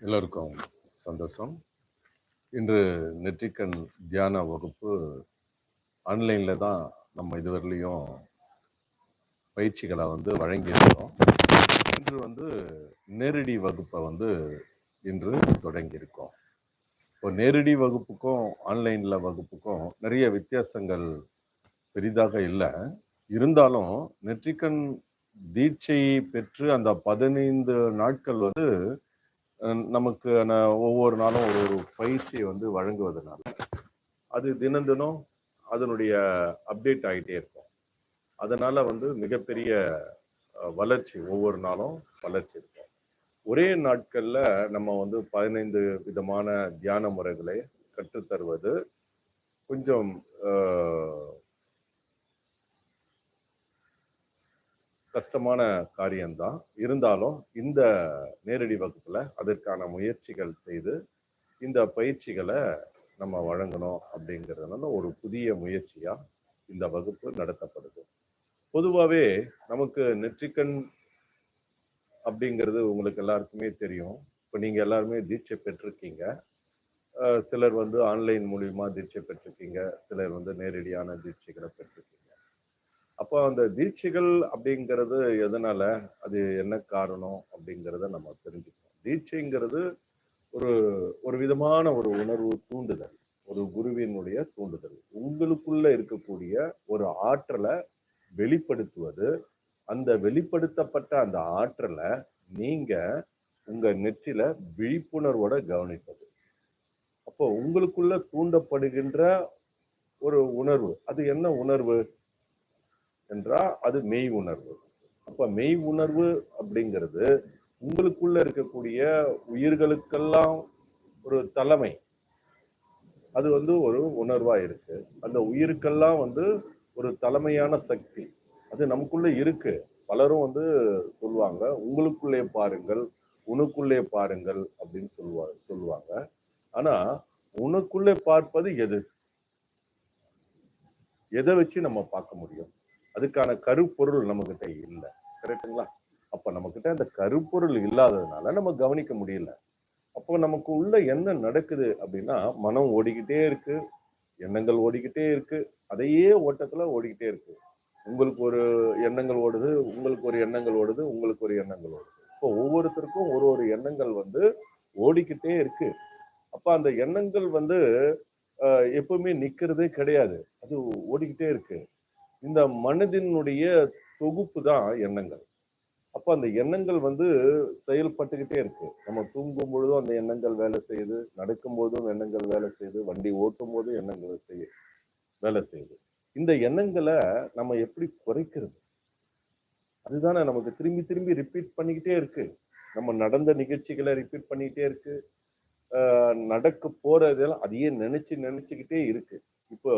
எல்லோருக்கும் சந்தோஷம். இன்று நெற்றிக்கண் தியான வகுப்பு ஆன்லைனில் தான் நம்ம இதுவரையிலையும் பயிற்சிகளை வந்து வழங்கியிருக்கோம் இன்று வந்து நேரடி வகுப்பை வந்து இன்று தொடங்கியிருக்கோம். இப்போ நேரடி வகுப்புக்கும் ஆன்லைனில் வகுப்புக்கும் நிறைய வித்தியாசங்கள் பெரிதாக இல்லை. இருந்தாலும் நெற்றிக்கண் தீட்சையை பெற்று அந்த பதினைந்து நாட்கள் வந்து நமக்கு நமக்கான ஒவ்வொரு நாளும் ஒரு ஒரு பயிற்சியை வந்து வழங்குவதனால. அது தினம் தினம் அதனுடைய அப்டேட் ஆகிட்டே இருக்கும். அதனால வந்து மிகப்பெரிய வளர்ச்சி ஒவ்வொரு நாளும் வளர்ச்சி இருக்கும். ஒரே நாட்கள்ல நம்ம வந்து பதினைந்து விதமான தியான முறைகளை கற்றுத்தருவது கொஞ்சம் கஷ்டமான காரியம்தான். இருந்தாலும் இந்த நேரடி வகுப்புல அதற்கான முயற்சிகள் செய்து இந்த பயிற்சிகளை நம்ம வழங்கணும் அப்படிங்கிறதுனால ஒரு புதிய முயற்சியா இந்த வகுப்பு நடத்தப்படுது. பொதுவாகவே நமக்கு நெற்றிக்கண் அப்படிங்கிறது உங்களுக்கு எல்லாருக்குமே தெரியும். இப்போ நீங்கள் எல்லாருமே தீட்சை பெற்றிருக்கீங்க. சிலர் வந்து ஆன்லைன் மூலியமாக தீட்சை பெற்றிருக்கீங்க. சிலர் வந்து நேரடியான தீட்சைகளை பெற்றிருக்கீங்க. அப்போ அந்த தீட்சைகள் அப்படிங்கிறது எதனால? அது என்ன காரணம் அப்படிங்கிறத நம்ம தெரிஞ்சுக்கணும். தீட்சைங்கிறது ஒரு ஒரு விதமான ஒரு உணர்வு தூண்டுதல் ஒரு குருவினுடைய தூண்டுதல். உங்களுக்குள்ள இருக்கக்கூடிய ஒரு ஆற்றலை வெளிப்படுத்துவது அந்த வெளிப்படுத்தப்பட்ட அந்த ஆற்றலை நீங்க உங்க நெற்றில விழிப்புணர்வோட கவனிப்பது. அப்போ உங்களுக்குள்ள தூண்டப்படுகின்ற ஒரு உணர்வு அது என்ன உணர்வு? என்றால் அது மெய் உணர்வு. அப்போ மெய் உணர்வு அப்படிங்கிறது உங்களுக்குள்ள இருக்கக்கூடிய உயிர்களுக்கெல்லாம் ஒரு தலைமை. அது வந்து ஒரு உணர்வா இருக்கு. அந்த உயிருக்கெல்லாம் வந்து ஒரு தலைமையான சக்தி. அது நமக்குள்ள இருக்கு. பலரும் வந்து சொல்லுவாங்க உங்களுக்குள்ளே பாருங்கள் உனக்குள்ளே பாருங்கள் அப்படின்னு சொல்லுவாங்க சொல்லுவாங்க ஆனா உனக்குள்ளே பார்ப்பது எது? எதை வச்சு நம்ம பார்க்க முடியும்? அதுக்கான கருப்பொருள் நம்ம கிட்ட இல்லை. கரெக்டுங்களா அப்ப நம்ம கிட்ட அந்த கருப்பொருள் இல்லாததுனால நம்ம கவனிக்க முடியல. அப்போ நமக்கு உள்ள என்ன நடக்குது அப்படின்னா மனம் ஓடிக்கிட்டே இருக்கு எண்ணங்கள் ஓடிக்கிட்டே இருக்கு அதையே ஓட்டத்துல ஓடிக்கிட்டே இருக்கு. உங்களுக்கு ஒரு எண்ணங்கள் ஓடுது உங்களுக்கு ஒரு எண்ணங்கள் ஓடுது உங்களுக்கு ஒரு எண்ணங்கள் ஓடுது. இப்போ ஒவ்வொருத்தருக்கும் ஒரு ஒரு எண்ணங்கள் வந்து ஓடிக்கிட்டே இருக்கு. அப்ப அந்த எண்ணங்கள் வந்து எப்பவுமே நிக்கிறதே கிடையாது. அது ஓடிக்கிட்டே இருக்கு. இந்த மனதினுடைய தொகுப்பு தான் எண்ணங்கள். அப்போ அந்த எண்ணங்கள் வந்து செயல்பட்டுக்கிட்டே இருக்கு. நம்ம தூங்கும் பொழுதும் அந்த எண்ணங்கள் வேலை செய்யுது. நடக்கும் போதும் எண்ணங்கள் வேலை செய்யுது. வண்டி ஓட்டும் போதும் எண்ணங்கள் செய்ய வேலை செய்யுது. இந்த எண்ணங்களை நம்ம எப்படி குறைக்கிறது? அதுதானே நமக்கு திரும்பி திரும்பி ரிப்பீட் பண்ணிக்கிட்டே இருக்கு. நம்ம நடந்த நிகழ்ச்சிகளை ரிப்பீட் பண்ணிக்கிட்டே இருக்கு. நடக்க நடக்க போறதெல்லாம் அதையே நினைச்சு நினைச்சுக்கிட்டே இருக்கு. இப்போ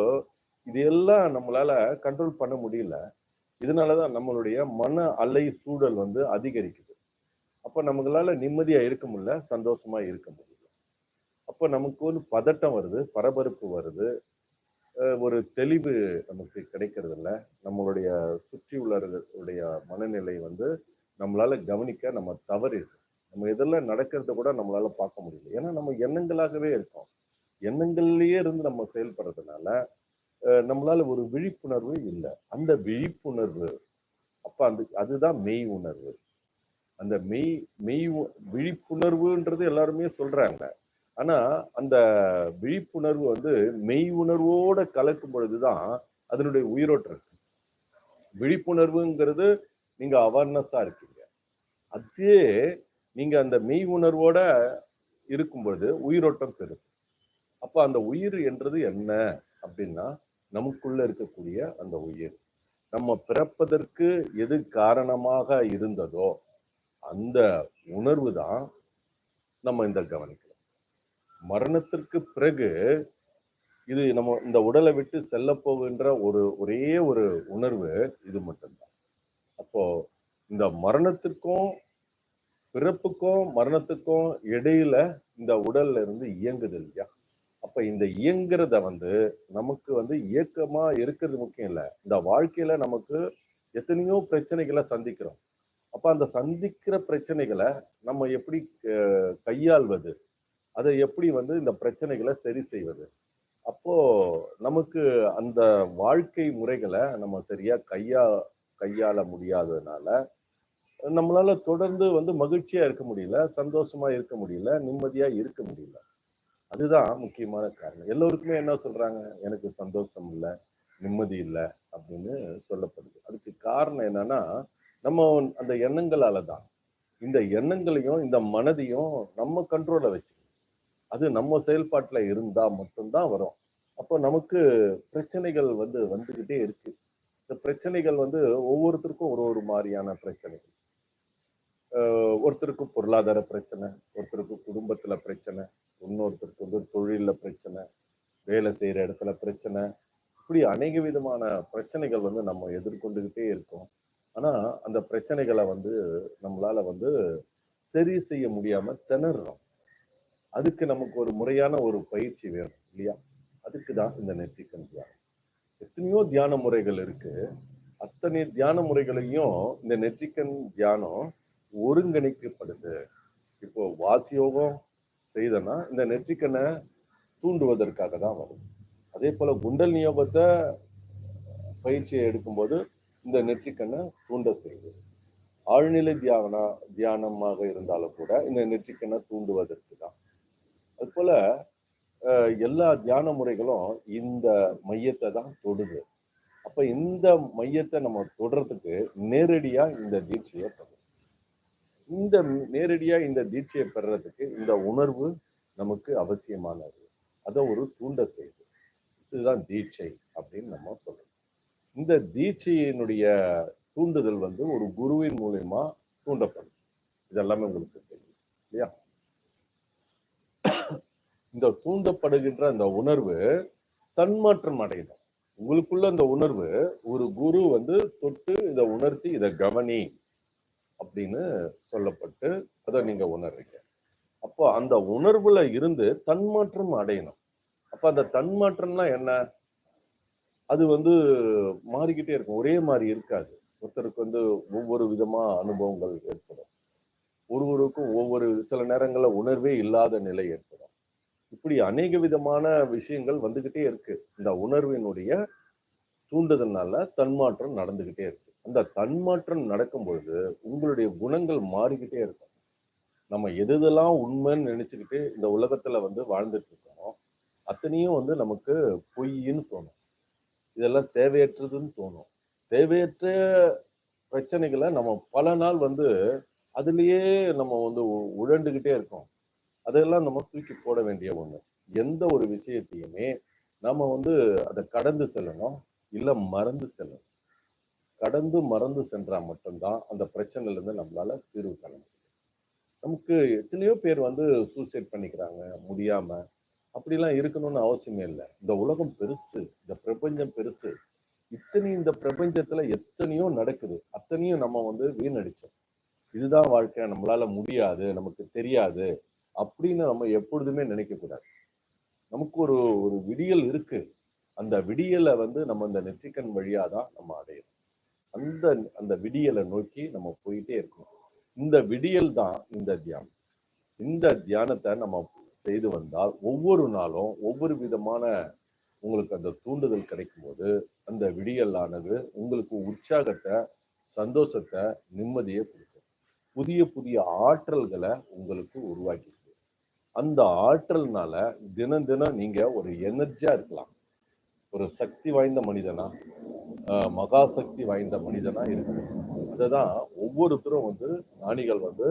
இதெல்லாம் நம்மளால கண்ட்ரோல் பண்ண முடியல. இதனாலதான் நம்மளுடைய மன அலை சூழல் வந்து அதிகரிக்குது. அப்ப நம்மளால நிம்மதியா இருக்க முடியல சந்தோஷமா இருக்க முடியல. அப்ப நமக்கு ஒரு பதட்டம் வருது பரபரப்பு வருது. ஒரு தெளிவு நமக்கு கிடைக்கிறது இல்லை நம்மளுடைய சுற்றி உள்ளவர்களுடைய மனநிலை வந்து நம்மளால கவனிக்க நம்ம தவறிடுது. நம்ம இதெல்லாம் நடக்கிறத கூட நம்மளால பார்க்க முடியல. ஏன்னா நம்ம எண்ணங்களாகவே இருக்கோம். எண்ணங்கள்லயே இருந்து நம்ம செயல்படுறதுனால நம்மளால ஒரு விழிப்புணர்வு இல்லை. அந்த விழிப்புணர்வு அப்ப அந்த அதுதான் மெய் உணர்வு. அந்த மெய் மெய் உ- விழிப்புணர்வுன்றது எல்லாருமே சொல்றாங்க. ஆனா அந்த விழிப்புணர்வு வந்து மெய் உணர்வோட கலக்கும் பொழுதுதான் அதனுடைய உயிரோட்டம் இருக்கு. விழிப்புணர்வுங்கிறது நீங்க அவேர்னஸா இருக்கீங்க. அதே நீங்க அந்த மெய் உணர்வோட இருக்கும் பொழுது உயிரோட்டம் பெறுது அப்ப அந்த உயிர் என்றது என்ன அப்படின்னா நமக்குள்ள இருக்கக்கூடிய அந்த உயிர். நம்ம பிறப்பதற்கு எது காரணமாக இருந்ததோ அந்த உணர்வு தான் நம்ம இந்த கவனிக்கிறோம். மரணத்திற்கு பிறகு இது நம்ம இந்த உடலை விட்டு செல்ல போகின்ற ஒரு ஒரே ஒரு உணர்வு இது மட்டும்தான். அப்போ இந்த மரணத்திற்கும் பிறப்புக்கும் மரணத்துக்கும் இடையில இந்த உடல்ல இருந்து இயங்குது இல்லையா? அப்ப இந்த இயங்குறத வந்து நமக்கு வந்து இயக்கமா இருக்கிறது முக்கியம் இல்லை. இந்த வாழ்க்கையில நமக்கு எத்தனையோ பிரச்சனைகளை சந்திக்கிறோம். அப்ப அந்த சந்திக்கிற பிரச்சனைகளை நம்ம எப்படி கையாள்வது? அதை எப்படி வந்து இந்த பிரச்சனைகளை சரி செய்வது? அப்போ நமக்கு அந்த வாழ்க்கை முறைகளை நம்ம சரியா கையா கையாள முடியாததுனால நம்மளால தொடர்ந்து வந்து மகிழ்ச்சியா இருக்க முடியல சந்தோஷமா இருக்க முடியல நிம்மதியா இருக்க முடியல. அதுதான் முக்கியமான காரணம். எல்லோருக்குமே என்ன சொல்றாங்க? எனக்கு சந்தோஷம் இல்லை நிம்மதி இல்லை அப்படின்னு சொல்லப்படுது. அதுக்கு காரணம் என்னன்னா நம்ம அந்த எண்ணங்களால தான். இந்த எண்ணங்களையும் இந்த மனதையும் நம்ம கண்ட்ரோல்ல வச்சுக்கணும். அது நம்ம செயல்பாட்டில் இருந்தா மட்டும்தான் வரும். அப்போ நமக்கு பிரச்சனைகள் வந்து வந்துக்கிட்டே இருக்கு. இந்த பிரச்சனைகள் வந்து ஒவ்வொருத்தருக்கும் ஒரு ஒரு மாதிரியான பிரச்சனைகள். ஒருத்தருக்கு பொருளாதார பிரச்சனை ஒருத்தருக்கு குடும்பத்தில் பிரச்சனை இன்னொருத்தருக்கு வந்து தொழிலில் பிரச்சனை வேலை செய்கிற இடத்துல பிரச்சனை. இப்படி அநேக விதமான பிரச்சனைகள் வந்து நம்ம எதிர்கொண்டுகிட்டே இருக்கோம். ஆனால் அந்த பிரச்சனைகளை வந்து நம்மளால வந்து சரி செய்ய முடியாமல் திணறோம். அதுக்கு நமக்கு ஒரு முறையான ஒரு பயிற்சி வேணும் இல்லையா? அதுக்கு தான் இந்த நெற்றிக்கண் தியானம். எத்தனையோ தியான முறைகள் இருக்கு. அத்தனை தியான முறைகளையும் இந்த நெற்றிக்கண் தியானம் ஒருங்கிணைக்கப்படுது. இப்போ வாசியோகம் செய்தனா இந்த நெற்றிக்கனை தூண்டுவதற்காக தான் வரும். அதே போல குண்டல் நியோகத்தை பயிற்சியை எடுக்கும்போது இந்த நெற்றிக்கண்ணை தூண்ட செய்யுது ஆழ்நிலை தியானம் தியானமாக இருந்தாலும் கூட இந்த நெற்றிக்கண்ணை தூண்டுவதற்கு தான். அது போல எல்லா தியான முறைகளும் இந்த மையத்தை தான் தொடுது. அப்ப இந்த மையத்தை நம்ம தொடுறதுக்கு நேரடியா இந்த தீட்சையை பெறணும் இந்த நேரடியா இந்த தீட்சையை பெறறதுக்கு இந்த உணர்வு நமக்கு அவசியமானது. அதை ஒரு தூண்ட செய்து. இதுதான் தீட்சை அப்படின்னு நம்ம சொல்லணும். இந்த தீட்சையினுடைய தூண்டுதல் வந்து ஒரு குருவின் மூலயமா தூண்டப்படும். இதெல்லாமே உங்களுக்கு தெரியும் இல்லையா? இந்த தூண்டப்படுகின்ற அந்த உணர்வு தன்மாற்றம் அடையணும் உங்களுக்குள்ள அந்த உணர்வு ஒரு குரு வந்து தொட்டு இதை உணர்த்தி இதை கவனி அப்படின்னு சொல்லப்பட்டு அதை நீங்க உணர்றீங்க. அப்போ அந்த உணர்வுல இருந்து தன்மாற்றம் அடையணும். அப்ப அந்த தன்மாற்றம்னா என்ன? அது வந்து மாறிக்கிட்டே இருக்கும். ஒரே மாதிரி இருக்காது. ஒருத்தருக்கு வந்து ஒவ்வொரு விதமாக அனுபவங்கள் ஏற்படும். ஒருவருக்கும் ஒவ்வொரு சில நேரங்களில் உணர்வே இல்லாத நிலை ஏற்படும். இப்படி அநேக விதமான விஷயங்கள் வந்துகிட்டே இருக்கு. இந்த உணர்வினுடைய தூண்டுதல்னால தன்மாற்றம் நடந்துகிட்டே இருக்கு. அந்த தன்மாற்றம் நடக்கும் பொழுது உங்களுடைய குணங்கள் மாறிக்கிட்டே இருக்கும். நம்ம எது எதெல்லாம் உண்மைன்னு நினைச்சுக்கிட்டு இந்த உலகத்துல வந்து வாழ்ந்துட்டு இருக்கோம் அத்தனையும் வந்து நமக்கு பொய்ன்னு தோணும். இதெல்லாம் தேவையற்றதுன்னு தோணும். தேவையற்ற பிரச்சனைகளை நம்ம பல நாள் வந்து அதுலேயே நம்ம வந்து உழண்டுகிட்டே இருக்கோம். அதெல்லாம் நம்ம தூக்கி போட வேண்டிய ஒன்று எந்த ஒரு விஷயத்தையுமே நம்ம வந்து அதை கடந்து செல்லணும் இல்லை மறந்து செல்லணும். கடந்து மறந்து சென்றால் மட்டும்தான் அந்த பிரச்சனையிலேருந்து நம்மளால் தீர்வு காண முடியும். நமக்கு எத்தனையோ பேர் வந்து சூசைட் பண்ணிக்கிறாங்க முடியாமல் அப்படிலாம் இருக்கணும்னு அவசியமே இல்லை. இந்த உலகம் பெருசு இந்த பிரபஞ்சம் பெருசு. இத்தனை இந்த பிரபஞ்சத்துல எத்தனையோ நடக்குது. அத்தனையும் நம்ம வந்து வீணடிச்சோம். இதுதான் வாழ்க்கை. நம்மளால முடியாது. நமக்கு தெரியாது. அப்படின்னு நம்ம எப்பொழுதுமே நினைக்கக்கூடாது நமக்கு ஒரு ஒரு விடியல் இருக்கு. அந்த விடியலை வந்து நம்ம இந்த நெற்றிக்கண் வழியா தான் நம்ம அடையணும். அந்த அந்த விடியலை நோக்கி நம்ம போயிட்டே இருக்கணும். இந்த விடியல் தான் இந்த தியானம். இந்த தியானத்தை நம்ம செய்து வந்தால் ஒவ்வொரு நாளும் ஒவ்வொரு விதமான உங்களுக்கு அந்த தூண்டுதல் கிடைக்கும் போது அந்த விடியலானது உங்களுக்கு உற்சாகத்தை சந்தோஷத்தை நிம்மதியை கொடுக்கும். புதிய புதிய ஆற்றல்களை உங்களுக்கு உருவாக்கிடுது அந்த ஆற்றல்னால தினம் தினம் நீங்க ஒரு எனர்ஜியா இருக்கலாம். ஒரு சக்தி வாய்ந்த மனிதனா மகா சக்தி வாய்ந்த மனிதனா அதை தான் ஒவ்வொருத்தரும் வந்து ஞானிகள் வந்து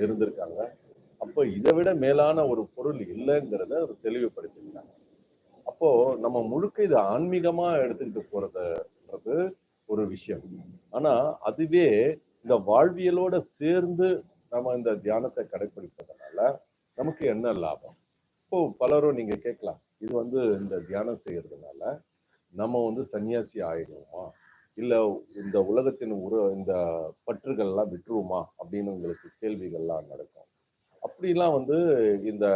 இருந்திருக்காங்க. அப்போ இதை விட மேலான ஒரு பொருள் இல்லைங்கிறத ஒரு தெளிவுபடுத்திருக்காங்க அப்போ நம்ம முழுக்க இது ஆன்மீகமா எடுத்துக்கிட்டு போறதுன்றது ஒரு விஷயம். ஆனா அதுவே இந்த வாழ்வியலோட சேர்ந்து நம்ம இந்த தியானத்தை கடைபிடிப்பதனால நமக்கு என்ன லாபம்? இப்போ பலரும் நீங்க கேட்கலாம். இது வந்து இந்த தியானம் செய்யறதுனால நம்ம வந்து சன்னியாசி ஆயிடுவோமா? இல்லை இந்த உலகத்தின் உரு இந்த பற்றுகள்லாம் விட்டுருவோமா? அப்படின்னு உங்களுக்கு கேள்விகள்லாம் நடக்கும். அப்படிலாம் வந்து இந்த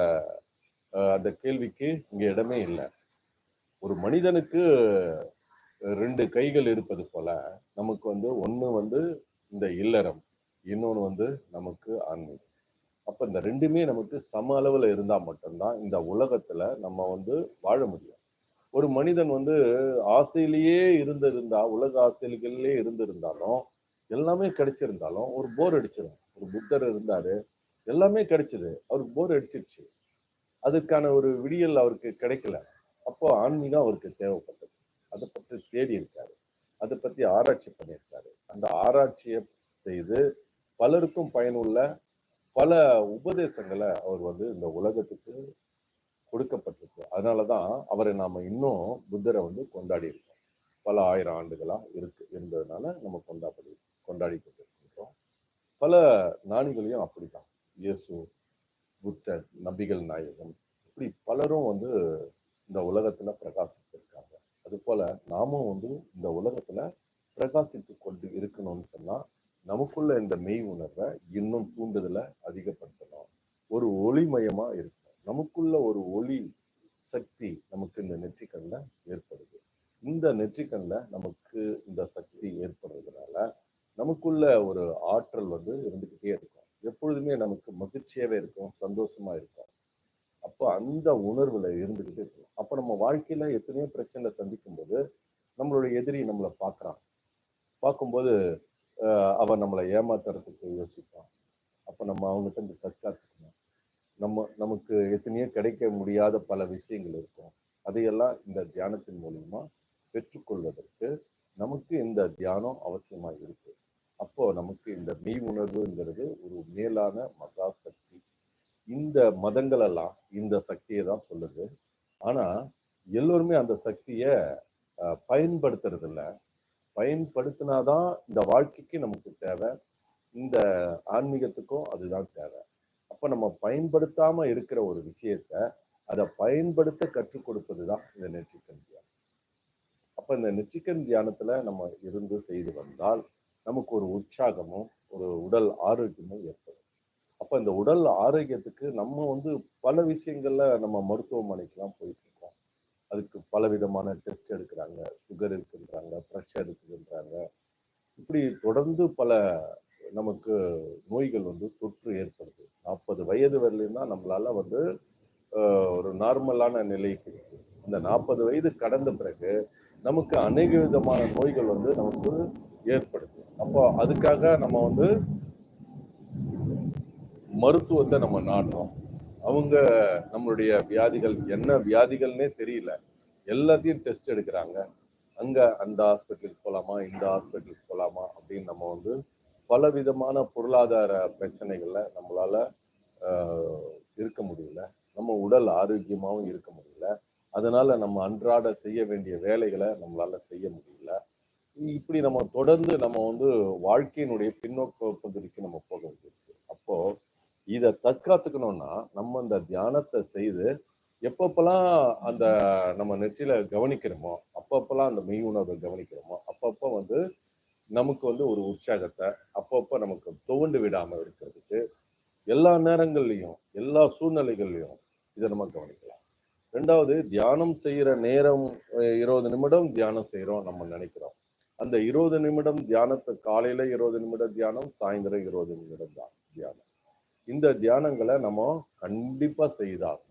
அந்த கேள்விக்கு இங்கே இடமே இல்லை. ஒரு மனிதனுக்கு ரெண்டு கைகள் இருப்பது போல நமக்கு வந்து ஒன்று வந்து இந்த இல்லறம் இன்னொன்று வந்து நமக்கு ஆன்மீகம். அப்போ இந்த ரெண்டுமே நமக்கு சம அளவில் இருந்தால் மட்டும்தான் இந்த உலகத்தில் நம்ம வந்து வாழ முடியும். ஒரு மனிதன் வந்து ஆசையிலேயே இருந்திருந்தா உலக ஆசைகளிலே இருந்திருந்தாலும் எல்லாமே கிடைச்சிருந்தாலும் ஒரு போர் அடிச்சிடும் ஒரு புத்தர் இருந்தார் எல்லாமே கிடைச்சிது. அவருக்கு போர் அடிச்சிருச்சு. அதுக்கான ஒரு விடியல் அவருக்கு கிடைக்கல. அப்போ ஆன்மீகம் அவருக்கு தேவைப்பட்டது. அதை பற்றி தேடி இருக்காரு. அதை பற்றி ஆராய்ச்சி பண்ணியிருக்காரு. அந்த ஆராய்ச்சியை செய்து பலருக்கும் பயனுள்ள பல உபதேசங்களை அவர் வந்து இந்த உலகத்துக்கு கொடுக்கப்பட்டிருக்கு. அதனாலதான் அவரை நாம இன்னும் புத்தரை வந்து கொண்டாடி இருக்கோம் பல ஆயிரம் ஆண்டுகளா இருக்கு என்பதனால நம்ம கொண்டாடி கொண்டாடி கொண்டிருக்கின்றோம் பல ஞானிகளையும் அப்படிதான் இயேசு புத்தர் நபிகள் நாயகம் இப்படி பலரும் வந்து இந்த உலகத்துல பிரகாசித்திருக்காங்க. அது போல நாமும் வந்து இந்த உலகத்துல பிரகாசித்து கொண்டு இருக்கணும்னு சொன்னா நமக்குள்ள இந்த மெய் உணர்வை இன்னும் தூண்டுதலை அதிகப்படுத்தணும். ஒரு ஒளிமயமா இருக்கணும். நமக்குள்ள ஒரு ஒளி சக்தி நமக்கு இந்த நெற்றிக்கண்ல ஏற்படுது. இந்த நெற்றிக்கண்ணில் நமக்கு இந்த சக்தி ஏற்படுறதுனால நமக்குள்ள ஒரு ஆற்றல் வந்து இருந்துக்கிட்டே இருக்கும். எப்பொழுதுமே நமக்கு மகிழ்ச்சியாவே இருக்கும் சந்தோஷமா இருக்கும். அப்போ அந்த உணர்வுல இருந்துக்கிட்டே இருக்கும் அப்போ நம்ம வாழ்க்கையில எத்தனையோ பிரச்சனை சந்திக்கும் போது நம்மளுடைய எதிரி நம்மளை பார்க்குறான் பார்க்கும்போது அவன் நம்மளை ஏமாத்துறதுக்கு யோசிப்பான். அப்போ நம்ம அவங்ககிட்ட இருந்து தற்காத்துக்கணும் நம்ம நமக்கு எத்தனையோ கிடைக்க முடியாத பல விஷயங்கள் இருக்கும். அதையெல்லாம் இந்த தியானத்தின் மூலியமா பெற்றுக்கொள்வதற்கு நமக்கு இந்த தியானம் அவசியமா இருக்கு. அப்போ நமக்கு இந்த மெய் உணர்வுங்கிறது ஒரு மேலான மகா சக்தி. இந்த மதங்கள் எல்லாம் இந்த சக்தியை தான் சொல்லுது. ஆனா எல்லோருமே அந்த சக்தியை பயன்படுத்துறதில்லை. பயன்படுத்துறது பயன்படுத்தினாதான் இந்த வாழ்க்கைக்கு நமக்கு தேவை. இந்த ஆன்மீகத்துக்கும் அதுதான் தேவை. அப்ப நம்ம பயன்படுத்தாம இருக்கிற ஒரு விஷயத்த அதை பயன்படுத்த கற்றுக் கொடுப்பது தான் இந்த நெற்றிக்கண் தியானம். அப்ப இந்த நெற்றிக்கண் தியானத்துல நம்ம இருந்து செய்து வந்தால் நமக்கு ஒரு உற்சாகமும் ஒரு உடல் ஆரோக்கியமும் ஏற்படும். அப்ப இந்த உடல் ஆரோக்கியத்துக்கு நம்ம வந்து பல விஷயங்கள்ல நம்ம மருத்துவமனைக்கெல்லாம் போயிட்டு அதுக்கு பல விதமான டெஸ்ட் எடுக்கிறாங்க சுகர் இருக்குன்றாங்க ப்ரெஷர் இருக்குன்றாங்க. இப்படி தொடர்ந்து பல நமக்கு நோய்கள் வந்து தொற்று ஏற்படுது. நாற்பது வயது வரலையும் தான் நம்மளால வந்து ஒரு நார்மலான நிலைக்கு இந்த நாற்பது வயது கடந்த பிறகு நமக்கு அநேக விதமான நோய்கள் வந்து நமக்கு ஏற்படுது. அப்போ அதுக்காக நம்ம வந்து மருத்துவத்தை நம்ம நாடுறோம். அவங்க நம்மளுடைய வியாதிகள் என்ன வியாதிகள்னே தெரியல. எல்லாத்தையும் டெஸ்ட் எடுக்கிறாங்க. அங்கே அந்த ஹாஸ்பிட்டலுக்கு போகலாமா இந்த ஹாஸ்பிட்டலுக்கு போகலாமா அப்படின்னு நம்ம வந்து பல விதமான பொருளாதார பிரச்சனைகளில் நம்மளால் இருக்க முடியல. நம்ம உடல் ஆரோக்கியமாகவும் இருக்க முடியல. அதனால் நம்ம அன்றாட செய்ய வேண்டிய வேலைகளை நம்மளால் செய்ய முடியல. இப்படி நம்ம தொடர்ந்து நம்ம வந்து வாழ்க்கையினுடைய பின்னோக்க பகுதிக்கு நம்ம போக இதை தற்காத்துக்கணும்னா நம்ம அந்த தியானத்தை செய்து எப்பப்பெல்லாம் அந்த நம்ம நெற்றியில கவனிக்கிறோமோ அப்பப்பெல்லாம் அந்த மெய் உணர்வை கவனிக்கிறோமோ அப்பப்போ வந்து நமக்கு வந்து ஒரு உற்சாகத்தை அப்பப்போ நமக்கு துவண்டு விடாம இருக்கிறதுக்கு எல்லா நேரங்கள்லையும் எல்லா சூழ்நிலைகள்லையும் இதை நம்ம கவனிக்கலாம். ரெண்டாவது தியானம் செய்யற நேரம் இருபது நிமிடம் தியானம் செய்யறோம் நம்ம நினைக்கிறோம். அந்த இருபது நிமிடம் தியானத்தை காலையில இருபது நிமிடம் தியானம் சாயந்தரம் இருபது நிமிடம் தான் தியானம். இந்த தியானங்களை நம்ம கண்டிப்பாக செய்தாகணும்.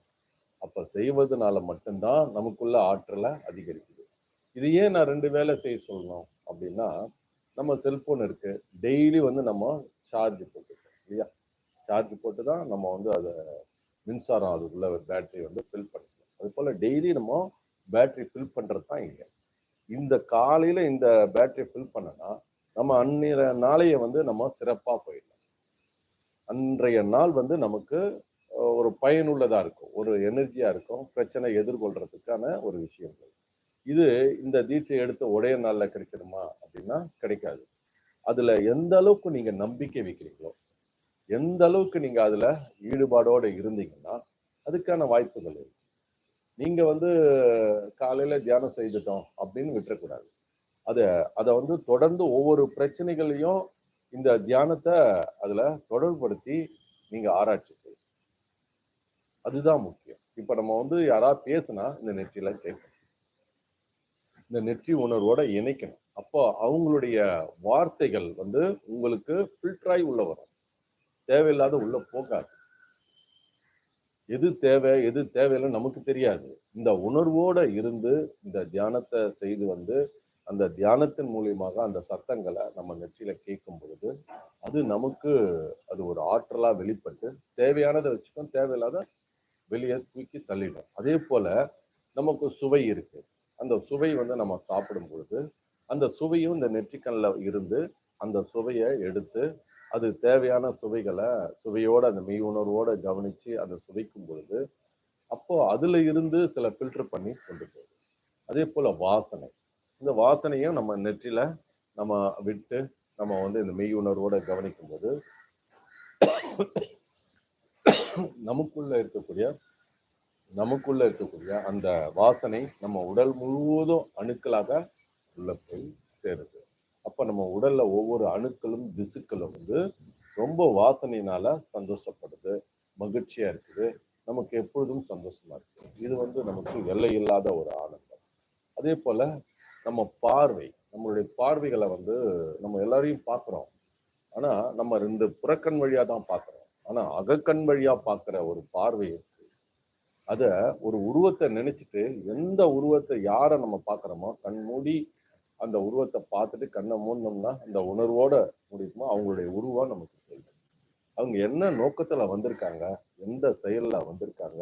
அப்போ செய்வதனால மட்டும்தான் நமக்குள்ள ஆற்றலை அதிகரிக்குது. இது ஏன் நான் ரெண்டு வேலை செய்ய சொல்லணும் அப்படின்னா நம்ம செல்ஃபோன் இருக்கு. டெய்லி வந்து நம்ம சார்ஜ் போட்டுக்கோம் இல்லையா? சார்ஜ் போட்டு தான் நம்ம வந்து அதை மின்சாரம் அதுக்குள்ள பேட்டரி வந்து ஃபில் பண்ணிக்கணும். அது போல் டெய்லி நம்ம பேட்டரி ஃபில் பண்ணுறது தான் இங்கே. இந்த காலையில் இந்த பேட்டரி ஃபில் பண்ணனா நம்ம அன்றைய நாளைய வந்து நம்ம சிறப்பாக போயிடலாம். அன்றைய நாள் வந்து நமக்கு ஒரு பயனுள்ளதாக இருக்கும். ஒரு எனர்ஜியாக இருக்கும். பிரச்சனை எதிர்கொள்றதுக்கான ஒரு விஷயங்கள். இது இந்த தீட்சை எடுத்த ஒரே நாளில் கிடைச்சிடுமா அப்படின்னா கிடைக்காது. அதில் எந்த அளவுக்கு நீங்கள் நம்பிக்கை வைக்கிறீங்களோ எந்த அளவுக்கு நீங்கள் அதில் ஈடுபாடோடு இருந்தீங்கன்னா அதுக்கான வாய்ப்புகள் இருக்கு. நீங்கள் வந்து காலையில் தியானம் செய்துட்டோம் அப்படின்னு விட்டுறக்கூடாது. அதை அதை வந்து தொடர்ந்து ஒவ்வொரு பிரச்சனைகளையும் இந்த தியானத்தை அதுல தொடர்படுத்தி நீங்க ஆராய்ச்சி செய்யணும். அதுதான் முக்கியம். இப்ப நம்ம வந்து யாராவது பேசுனா இந்த நெற்றியில கேட்கணும். இந்த நெற்றி உணர்வோட இணைக்கணும். அப்போ அவங்களுடைய வார்த்தைகள் வந்து உங்களுக்கு ஃபில்டராகி உள்ள வரும். தேவையில்லாத உள்ள போகாது. எது தேவை எது தேவையில்லை நமக்கு தெரியாது. இந்த உணர்வோட இருந்து இந்த தியானத்தை செய்து வந்து அந்த தியானத்தின் மூலியமாக அந்த சத்தங்களை நம்ம நெற்றியில கேட்கும் பொழுது அது நமக்கு அது ஒரு ஆற்றலா வெளிப்பட்டு தேவையானதை வச்சுக்கும் தேவையில்லாத வெளியே தூக்கி தள்ளிடும். அதே போல நமக்கு சுவை இருக்கு. அந்த சுவை வந்து நம்ம சாப்பிடும் பொழுது அந்த சுவையும் இந்த நெற்றிக்கல்ல இருந்து அந்த சுவையை எடுத்து அது தேவையான சுவைகளை சுவையோட அந்த மெய் உணர்வோட கவனிச்சு அதை சுவைக்கும் பொழுது அப்போ அதுல இருந்து சில ஃபில்டர் பண்ணி கொண்டு போகுது அதே போல வாசனை. இந்த வாசனையும் நம்ம நெற்றில நம்ம விட்டு நம்ம வந்து இந்த மெய் உணர்வோட கவனிக்கும் போது நமக்குள்ள இருக்கக்கூடிய நமக்குள்ள இருக்கக்கூடிய அந்த வாசனை நம்ம உடல் முழுவதும் அணுக்களாக உள்ள போய் சேருது. அப்ப நம்ம உடல்ல ஒவ்வொரு அணுக்களும் திசுக்களும் வந்து ரொம்ப வாசனையினால சந்தோஷப்படுது மகிழ்ச்சியா இருக்குது நமக்கு எப்பொழுதும் சந்தோஷமா இருக்கு இது வந்து நமக்கு எல்லை இல்லாத ஒரு ஆனந்தம். அதே போல நம்ம பார்வை நம்மளுடைய பார்வைகளை வந்து நம்ம எல்லாரையும் பார்க்குறோம். ஆனால் நம்ம ரெண்டு புறக்கண் வழியாக தான் பார்க்குறோம். ஆனால் அகக்கண் வழியாக பார்க்குற ஒரு பார்வை இருக்கு. அதை ஒரு உருவத்தை நினச்சிட்டு எந்த உருவத்தை யாரை நம்ம பார்க்குறோமோ கண் மூடி அந்த உருவத்தை பார்த்துட்டு கண்ணை மூடினோம்னா அந்த உணர்வோட முடியுமோ அவங்களுடைய உருவம் நமக்கு தெரியும். அவங்க என்ன நோக்கத்தில் வந்திருக்காங்க எந்த செயலில் வந்திருக்காங்க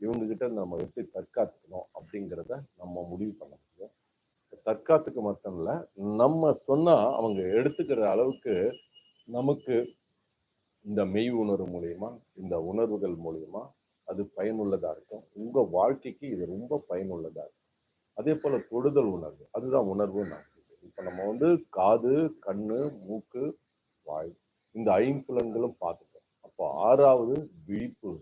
இவங்ககிட்ட நம்ம எப்படி தற்காத்துக்கணும் அப்படிங்கிறத நம்ம முடிவு பண்ண முடியும் தற்காத்துக்கு மட்டும் இல்லை நம்ம சொன்னால் அவங்க எடுத்துக்கிற அளவுக்கு நமக்கு இந்த மெய் உணர்வு மூலியமா இந்த உணர்வுகள் மூலியமா அது பயனுள்ளதாக இருக்கும். உங்கள் வாழ்க்கைக்கு இது ரொம்ப பயனுள்ளதாக இருக்கும். அதே போல் தொடுதல் உணர்வு அதுதான் உணர்வு நான் இப்போ நம்ம வந்து காது கண் மூக்கு வாய் இந்த ஐம்புலன்களும் பார்த்துட்டோம். அப்போ ஆறாவது விழிப்பு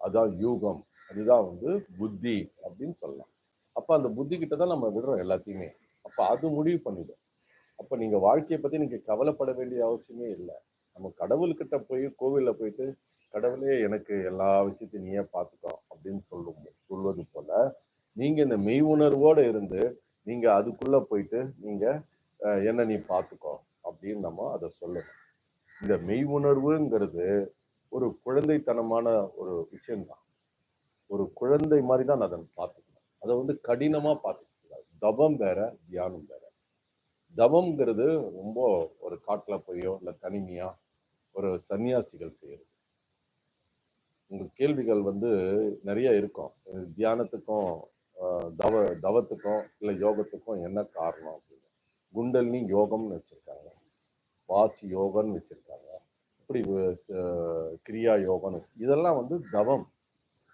அதான் யூகம் அதுதான் வந்து புத்தி அப்படின்னு சொல்லலாம். அப்போ அந்த புத்தி கிட்ட தான் நம்ம விடுறோம் எல்லாத்தையுமே. அப்போ அது முடிவு பண்ணிடும். அப்போ நீங்கள் வாழ்க்கையை பற்றி நீங்கள் கவலைப்பட வேண்டிய அவசியமே இல்லை. நம்ம கடவுள்கிட்ட போய் கோவிலில் போயிட்டு கடவுளே எனக்கு எல்லா விஷயத்தையும் நீயே பார்த்துக்கோ அப்படின்னு சொல்லும் சொல்வது போல நீங்கள் இந்த மெய் உணர்வோடு இருந்து நீங்கள் அதுக்குள்ளே போயிட்டு நீங்கள் என்ன நீ பார்த்துக்கோ அப்படின்னு நம்ம அதை சொல்லணும். இந்த மெய் உணர்வுங்கிறது ஒரு குழந்தைத்தனமான ஒரு விஷயம்தான். ஒரு குழந்தை மாதிரி தான் அதை பார்த்துக்கணும் அதை வந்து கடினமாக பார்த்துக்கூடாது தபம் தவம் வேற தியானம் வேற. தவம்ங்கிறது ரொம்ப ஒரு காட்டில் போயோ இல்லை தனிமையாக ஒரு சன்னியாசிகள் செய்யறது. உங்கள் கேள்விகள் வந்து நிறைய இருக்கும். தியானத்துக்கும் தவ தவத்துக்கும் இல்லை யோகத்துக்கும் என்ன காரணம் அப்படின்னு. குண்டல்னி யோகம்னு வச்சுருக்காங்க. வாசி யோகம்னு வச்சிருக்காங்க. இப்படி கிரியா யோகம்னு. இதெல்லாம் வந்து தவம்.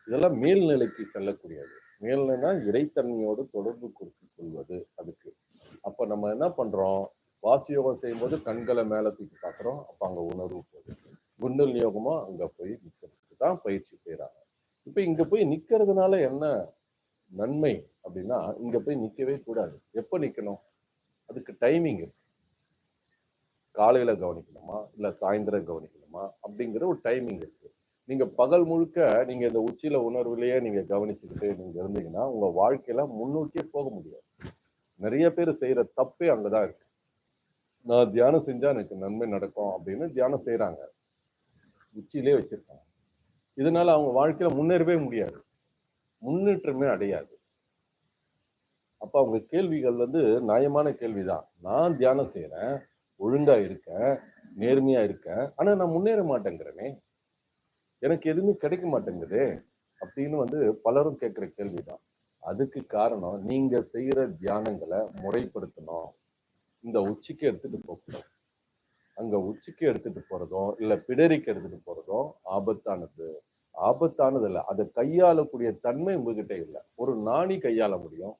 இதெல்லாம் மேல்நிலைக்கு செல்லக்கூடியது. மேல்நிலைனா இறைத்தன்மையோடு தொடர்பு கொடுத்துக் கொள்வது அதுக்கு. அப்ப நம்ம என்ன பண்றோம்? வாசி யோகம் செய்யும்போது கண்களை மேல தூக்கி பார்க்குறோம். அப்ப அங்க உணர்வு போகுது. குண்டல் யோகமாக அங்க போய் நிற்கிறதுக்கு தான் பயிற்சி செய்யறாங்க இப்ப இங்க போய் நிக்கிறதுனால என்ன நன்மை அப்படின்னா இங்க போய் நிக்கவே கூடாது. எப்ப நிக்கணும்? அதுக்கு டைமிங் இருக்கு. காலையில கவனிக்கணுமா? இல்ல சாயந்தரம் கவனிக்கணுமா? அப்படிங்கிற ஒரு டைமிங் இருக்கு. நீங்க பகல் முழுக்க நீங்க இந்த உச்சியில உணர்வுலயே நீங்க கவனிச்சுக்கிட்டு நீங்க இருந்தீங்கன்னா உங்க வாழ்க்கையில முன்னோக்கியே போக முடியாது. நிறைய பேர் செய்யற தப்பே அங்கதான் இருக்கு. நான் தியானம் செஞ்சா எனக்கு நன்மை நடக்கும் அப்படின்னு தியானம் செய்யறாங்க உச்சியிலே வச்சிருக்காங்க. இதனால அவங்க வாழ்க்கையில முன்னேறவே முடியாது. முன்னேற்றமே அடையாது. அப்ப அவங்க கேள்விகள் வந்து நியாயமான கேள்விதான். நான் தியானம் செய்யறேன் ஒழுங்கா இருக்கேன் நேர்மையா இருக்கேன் ஆனா நான் முன்னேற மாட்டேங்கிறேனே. எனக்கு எதுவுமே கிடைக்க மாட்டேங்குதே அப்படின்னு வந்து பலரும் கேட்குற கேள்விதான். அதுக்கு காரணம் நீங்க செய்யற தியானங்களை முறைப்படுத்தணும். இந்த உச்சிக்கு எடுத்துட்டு போகக்கூடாது. அங்க உச்சிக்கு எடுத்துட்டு போறதும் இல்ல பிடரிக்கு எடுத்துட்டு போறதும் ஆபத்தானது. ஆபத்தானது இல்லை. அதை கையாளக்கூடிய தன்மை உங்ககிட்ட இல்லை. ஒரு நாணி கையாள முடியும்.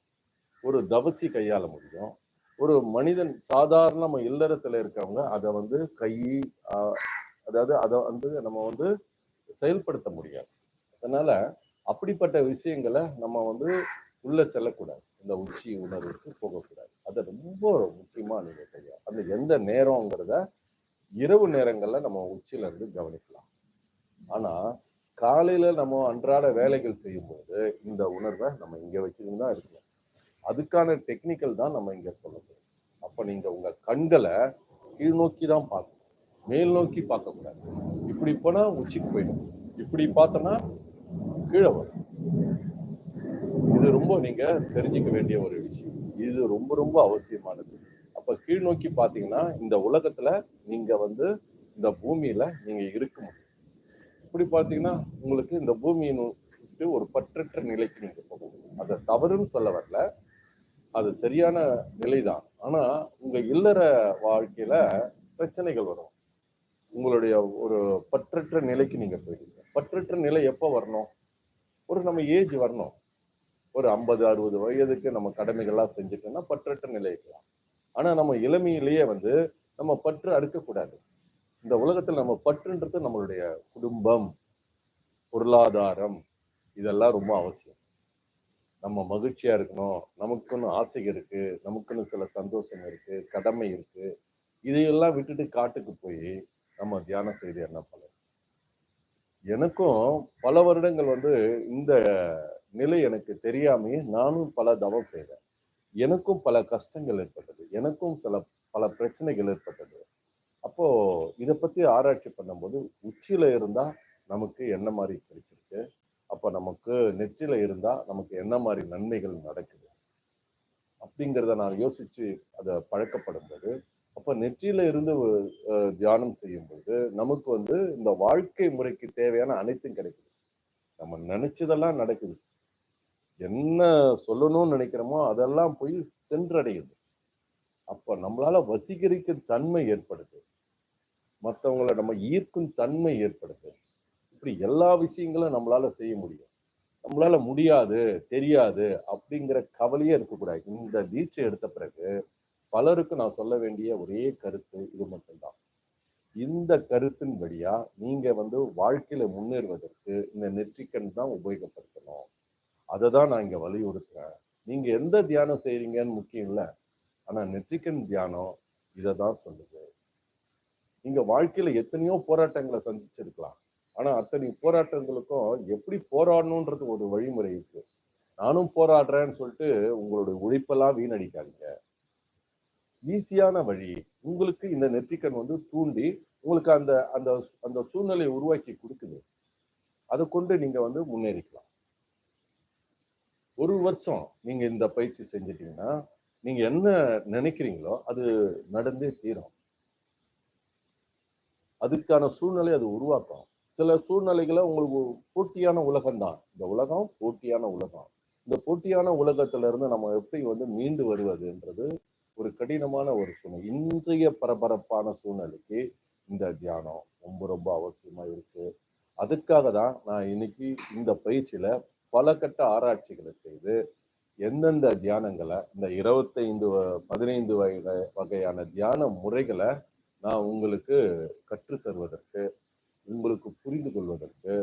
ஒரு தவசி கையாள முடியும். ஒரு மனிதன் சாதாரண நம்ம இல்லறத்துல இருக்கவங்க அதை வந்து கை அதாவது அதை வந்து நம்ம வந்து செயல்படுத்த முடியாது. அதனால அப்படிப்பட்ட விஷயங்களை நம்ம வந்து உள்ள செல்லக்கூடாது. இந்த உச்சி உணர்வுக்கு போகக்கூடாது. அதை ரொம்ப முக்கியமாக நீங்கள் கையா அந்த எந்த நேரங்கிறத இரவு நேரங்களில் நம்ம உச்சியில இருந்து கவனிக்கலாம். ஆனால் காலையில் நம்ம அன்றாட வேலைகள் செய்யும்போது இந்த உணர்வை நம்ம இங்கே வச்சுக்கிட்டு தான் இருக்கணும். அதுக்கான டெக்னிக்கல் தான் நம்ம இங்கே சொல்ல முடியும். அப்போ நீங்கள் உங்கள் கண்களை கீழ்நோக்கி தான் பார்க்கணும். மேல் நோக்கி பார்க்கக்கூடாது. இப்படி போனால் உச்சிக்கு போயிடும். இப்படி பார்த்தோன்னா கீழே வரும். இது ரொம்ப நீங்க தெரிஞ்சுக்க வேண்டிய ஒரு விஷயம். இது ரொம்ப ரொம்ப அவசியமானது. அப்ப கீழ் நோக்கி பாத்தீங்கன்னா இந்த உலகத்துல நீங்க வந்து இந்த பூமியில நீங்க இருக்க முடியும். இப்படி பாத்தீங்கன்னா உங்களுக்கு இந்த பூமியின் ஒரு பற்றற்ற நிலைக்கு நீங்க போக முடியும் அதை தவறுன்னு சொல்ல வரல. அது சரியான நிலைதான். ஆனா உங்க இல்லற வாழ்க்கையில பிரச்சனைகள் வரும். உங்களுடைய ஒரு பற்றற்ற நிலைக்கு நீங்க போயிடுங்க பற்றற்ற நிலை எப்போ வரணும்? ஒரு நம்ம ஏஜ் வரணும். ஒரு ஐம்பது அறுபது வயதுக்கு நம்ம கடமைகள்லாம் செஞ்சுட்டோம்னா பற்றற்ற நிலைக்கலாம் இருக்கலாம் ஆனா நம்ம இளமையிலேயே வந்து நம்ம பற்று அறுக்கக்கூடாது. இந்த உலகத்தில் நம்ம பற்றுன்றது நம்மளுடைய குடும்பம் பொருளாதாரம் இதெல்லாம் ரொம்ப அவசியம். நம்ம மகிழ்ச்சியா இருக்கணும். நமக்குன்னு ஆசை இருக்கு. நமக்குன்னு சில சந்தோஷம் இருக்கு. கடமை இருக்கு. இதையெல்லாம் விட்டுட்டு காட்டுக்கு போய் நம்ம தியானம் செய்து என்ன பலன்? எனக்கும் பல வருடங்கள் வந்து இந்த நிலை எனக்கு தெரியாமையே நானும் பல தவம் செய்தேன். எனக்கும் பல கஷ்டங்கள் ஏற்பட்டது. எனக்கும் சில பல பிரச்சனைகள் ஏற்பட்டது. அப்போ இதை பத்தி ஆராய்ச்சி பண்ணும்போது உச்சியில இருந்தா நமக்கு என்ன மாதிரி கிடைச்சிருக்கு? அப்ப நமக்கு நெற்றில இருந்தா நமக்கு என்ன மாதிரி நன்மைகள் நடக்குது? அப்படிங்கிறத நான் யோசிச்சு அதை பழக்கப்படும்போது அப்ப நெற்றியில இருந்து தியானம் செய்யும்பொழுது நமக்கு வந்து இந்த வாழ்க்கை முறைக்கு தேவையான அனைத்தும் கிடைக்குது. நம்ம நினைச்சதெல்லாம் நடக்குது. என்ன சொல்லணும்னு நினைக்கிறோமோ அதெல்லாம் போய் சென்றடையுது. அப்ப நம்மளால வசீகரிக்கும் தன்மை ஏற்படுது. மற்றவங்களை நம்ம ஈர்க்கும் தன்மை ஏற்படுது. இப்படி எல்லா விஷயங்களும் நம்மளால செய்ய முடியும். நம்மளால முடியாது தெரியாது அப்படிங்கிற கவலையே இருக்கக்கூடாது. இந்த தீட்சை எடுத்த பிறகு பலருக்கு நான் சொல்ல வேண்டிய ஒரே கருத்து இது மட்டும்தான். இந்த கருத்தின் வழியா நீங்க வந்து வாழ்க்கையில முன்னேறுவதற்கு இந்த நெற்றிக்கண் தான் உபயோகப்படுத்தணும். அதை தான் நான் இங்க வலியுறுத்துறேன். நீங்க எந்த தியானம் செய்றீங்கன்னு முக்கியம் இல்லை. ஆனா நெற்றிக்கண் தியானம் இதை தான் சொல்லுது. நீங்க வாழ்க்கையில எத்தனையோ போராட்டங்களை சந்திச்சிருக்கலாம். ஆனா அத்தனை போராட்டங்களுக்கும் எப்படி போராடணுன்றது ஒரு வழிமுறை இருக்கு. நானும் போராடுறேன்னு சொல்லிட்டு உங்களுடைய உழைப்பெல்லாம் வீணடிக்காதீங்க. ஈஸியான வழி. உங்களுக்கு இந்த நெற்றிக்கண் வந்து தூண்டி உங்களுக்கு அந்த அந்த அந்த சூழ்நிலையை உருவாக்கி கொடுக்குது. அதை கொண்டு நீங்க வந்து முன்னேறிக்கலாம். ஒரு வருஷம் நீங்க இந்த பயிற்சி செஞ்சிட்டீங்கன்னா நீங்க என்ன நினைக்கிறீங்களோ அது நடந்தே தீரும். அதுக்கான சூழ்நிலை அது உருவாக்கும். சில சூழ்நிலைகளை உங்களுக்கு போட்டியான உலகம் தான். இந்த உலகம் போட்டியான உலகம். இந்த போட்டியான உலகத்துல இருந்து நம்ம எப்படி வந்து மீண்டு வருவதுன்றது ஒரு கடினமான ஒரு சூழ்நிலை. இன்றைய பரபரப்பான சூழ்நிலைக்கு இந்த தியானம் ரொம்ப ரொம்ப அவசியமா இருக்கு. அதுக்காக தான் நான் இன்னைக்கு இந்த பயிற்சியில பல கட்ட ஆராய்ச்சிகளை செய்து எந்தெந்த தியானங்களை இந்த இருபத்தைந்து வ- பதினைந்து வகை வகையான தியான முறைகளை நான் உங்களுக்கு கற்றுத் தருவதற்கு உங்களுக்கு புரிந்து கொள்வதற்கு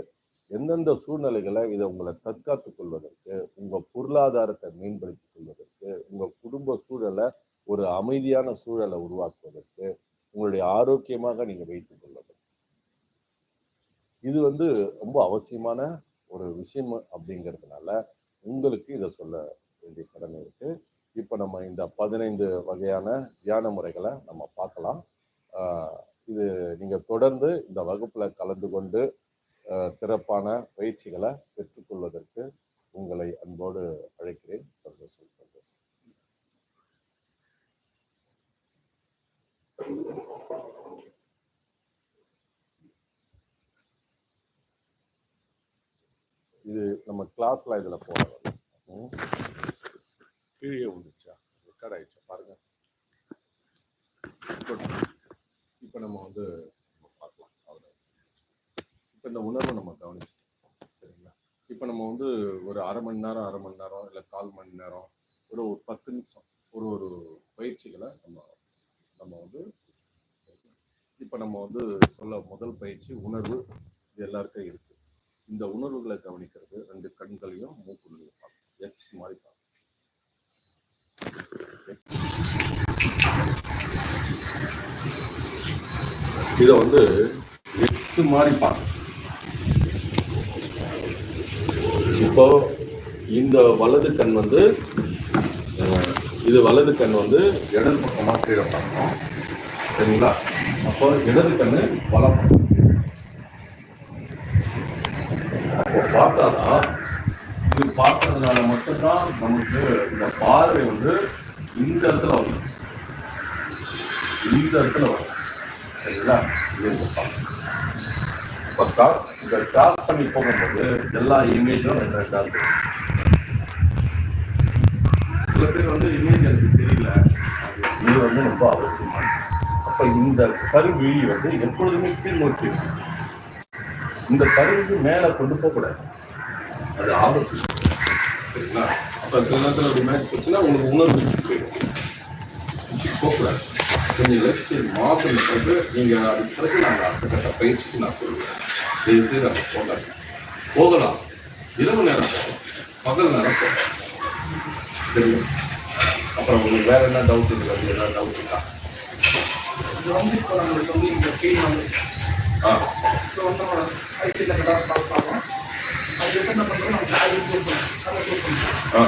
எந்தெந்த சூழ்நிலைகளை இதை உங்களை தற்காத்துக் கொள்வதற்கு உங்கள் பொருளாதாரத்தை மேம்படுத்திக் கொள்வதற்கு உங்கள் குடும்ப சூழலை ஒரு அமைதியான சூழலை உருவாக்குவதற்கு உங்களுடைய ஆரோக்கியமாக நீங்க வைத்துக் கொள்ளணும் இது வந்து ரொம்ப அவசியமான ஒரு விஷயம் அப்படிங்கிறதுனால உங்களுக்கு இதை சொல்ல வேண்டிய கடமை இருக்கு. இப்போ நம்ம இந்த பதினைந்து வகையான தியான முறைகளை நம்ம பார்க்கலாம். இது நீங்கள் தொடர்ந்து இந்த வகுப்பில் கலந்து கொண்டு சிறப்பான பயிற்சிகளை பெற்றுக்கொள்வதற்கு உங்களை அன்போடு அழைக்கிறேன். சந்தோஷம் சந்தோஷம் இது நம்ம கிளாஸ்ல இதுல போனோம் கீழே வந்துச்சா ரெக்கார்ட் ஆயிடுச்சா? பாருங்க. இப்போ நம்ம வந்து நம்ம பார்க்கலாம். அவ்வளோ இப்போ இந்த உணர்வை நம்ம கவனிச்சிட்டோம் சரிங்களா? இப்போ நம்ம வந்து ஒரு அரை மணி நேரம் அரை மணி நேரம் இல்லை கால் மணி நேரம் ஒரு ஒரு பத்து நிமிஷம் ஒரு ஒரு பயிற்சிகளை நம்ம நம்ம வந்து இப்போ நம்ம வந்து சொல்ல முதல் பயிற்சி உணர்வு இது எல்லாருக்கும் இருக்கு. இந்த உணர்வுகளை கவனிக்கிறது ரெண்டு கண்களையும் மூக்குள்ளையும் பார்க்கணும் எக்ஸ் மாதிரி பார்க்கணும் இதை வந்து எக்ஸ் மாதிரி பார்க்கணும் இப்போ இந்த வலது கண் வந்து இது வலது கண் வந்து இடது பக்கமாக கீழே பார்க்கணும். சரிங்களா? அப்போ இடது கண்ணு வலம் அப்போ பார்த்தாதான் இது பார்த்ததுனால மட்டும்தான் நமக்கு இந்த பார்வை வந்து இந்த இடத்துல வரும். இந்த இடத்துல வரும். சரிங்களா? இது இந்த இப்போ கிராஸ் இந்த கிராஸ் பண்ணி போகும்போது எல்லா இமேஜும் ரெண்டு ரெண்டா இருக்கும் சில பேர் வந்து இமேஜ் எனக்கு தெரியல. இது வந்து ரொம்ப அவசியமாக அப்போ இந்த கருவி வந்து எப்பொழுதுமே கீழ் நோக்கி இந்த கருவிக்கு மேலே கொண்டு போகக்கூடாது அது ஆபத்து. சரிங்களா? அப்போ சில நேரத்தில் ஒரு மேட்ச் போச்சுன்னா உங்களுக்கு உணர்வு போயிடும். போகக்கூடாது கொஞ்சம் லெஃப்ட் சைடு மாப்பிள்ளை வந்து நீங்கள் அதுக்கு பிறகு நாங்கள் அடுத்த கட்ட பயிற்சிக்கு நான் சொல்லுவேன். தயவுசெய்து நம்ம போகலாம் போகலாம். இரவு நேரம் போகலாம். பகல் நேரம் போகலாம். தெரியும். அப்புறம் உங்களுக்கு வேற என்ன டவுட் இருக்கு? அது என்ன டவுட் இருக்கா? இது வந்து இப்போ நம்மளுக்கு வந்து இந்த வந்து ஆ. இப்போ வந்து ஐசியில் கடாஸ் பார்ப்பாங்க அது என்ன பண்ணுறோம் நம்ம காய் தூக்கணும் கண்ணை தூக்கணும் ஆ.